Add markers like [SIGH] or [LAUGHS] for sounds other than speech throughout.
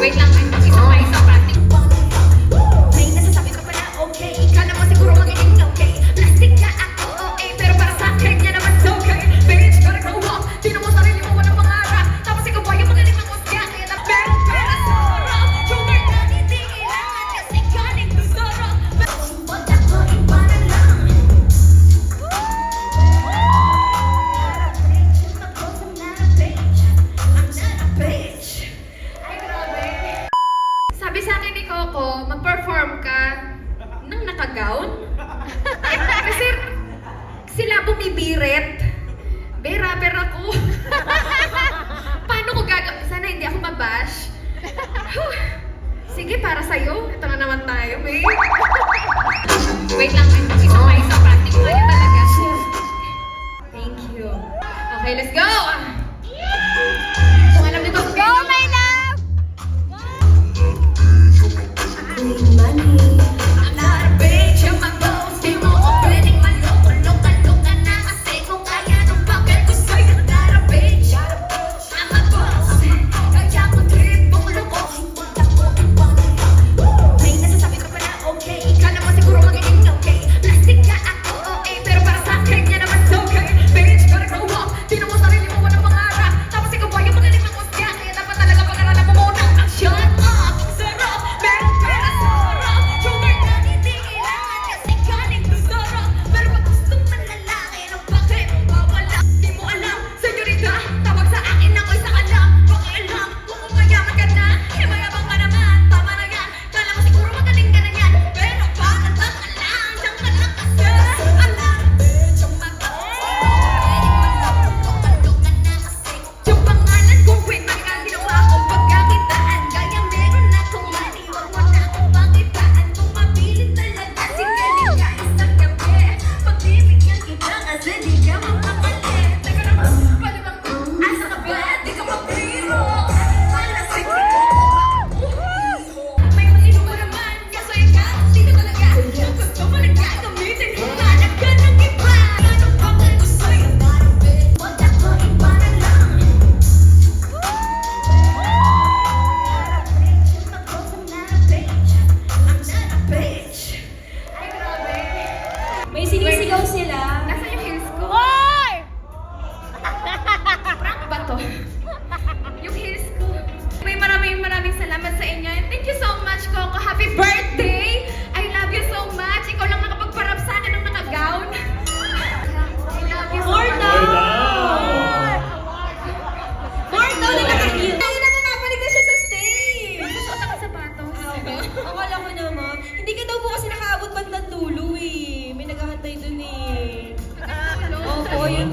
Wait lang. bumibirit. Be, rapper ako. [LAUGHS] Paano ko gagawin? Sana hindi ako mabash. Sige, para sa'yo. Ito na naman tayo, babe. Wait lang, wait. Isa pa, isa pa. Tingnan talaga. Thank you. Okay, let's go!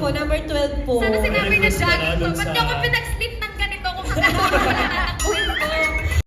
po, number 12 po. Sana sinabi na siya. Ba't niyo ako pinag-sleep ng ganito kung [LAUGHS] hanggang